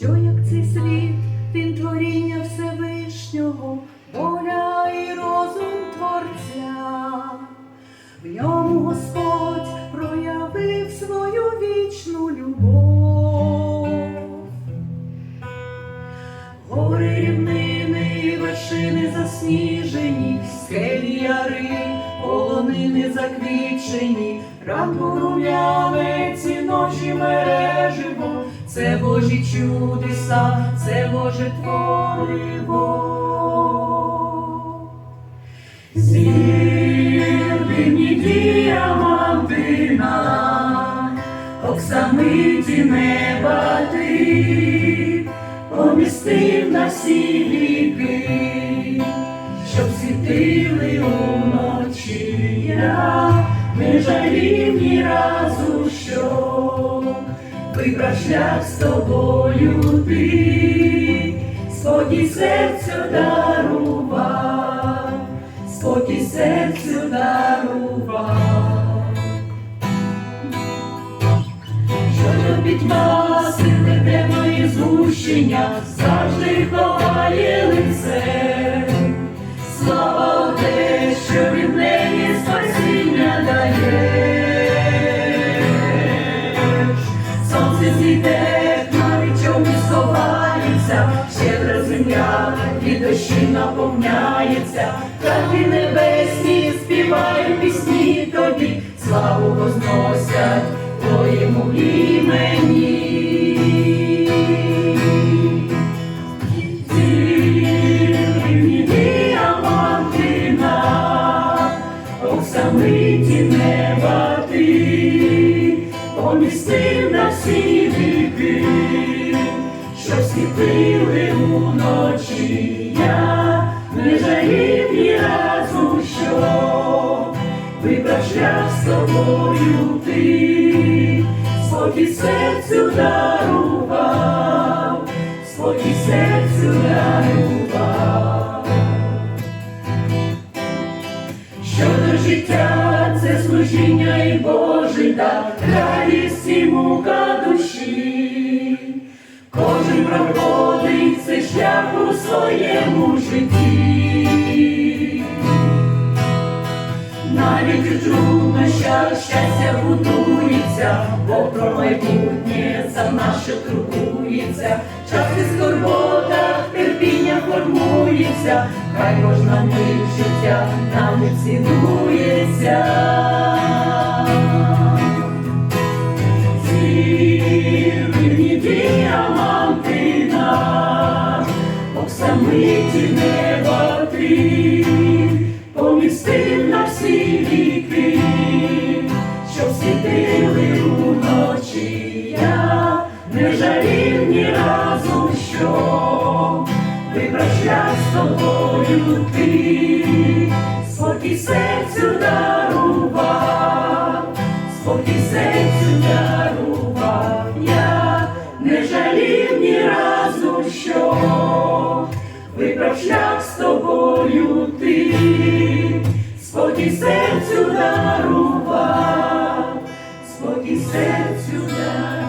що як цей світ, він творіння Всевишнього, воля і розум Творця. В ньому Господь проявив свою вічну любов. Гори рівнини, вершини засніжені, скелі яри, полонини заквічені, ранку рум'янець це Божі чудеса, це Боже твориво. Зірвині діамантина, оксамиті неба ти, помістив на всі віки, щоб світили уночі я, не жалів ні разу, вибрав шлях з тобою ти, спокій серцю дарував, спокій серцю дарував. Що любить вас, сили темної згущення, завжди ховає лице. Наповняється, птахи небесні співають пісні тобі, славу возносять твоєму імені. Оксамиті неба ти, помістив на всі віки, що світили уночі я, тобою ти, спокій серцю дарував, спокій серцю дарував. Щодо життя це служіння і Божий дар, радість і мука душі. Кожен проходить цей шлях у своєму житті. Навіть у труднощах щастя будується, бо про майбутнє за наше турбується, час і скорботах терпіння формується, хай кожна мить життя нам не цінується. Зірвані діамантина, оксамиті неба ти, помістив на всі світили уночі я, не жалів ні разу, що вибрав шлях з тобою ти, спокій серцю дарував, спокій серцю дарував я, не жалів ні разу, що вибрав шлях з тобою ти, спокій серцю дарував, спокій серцю дарував.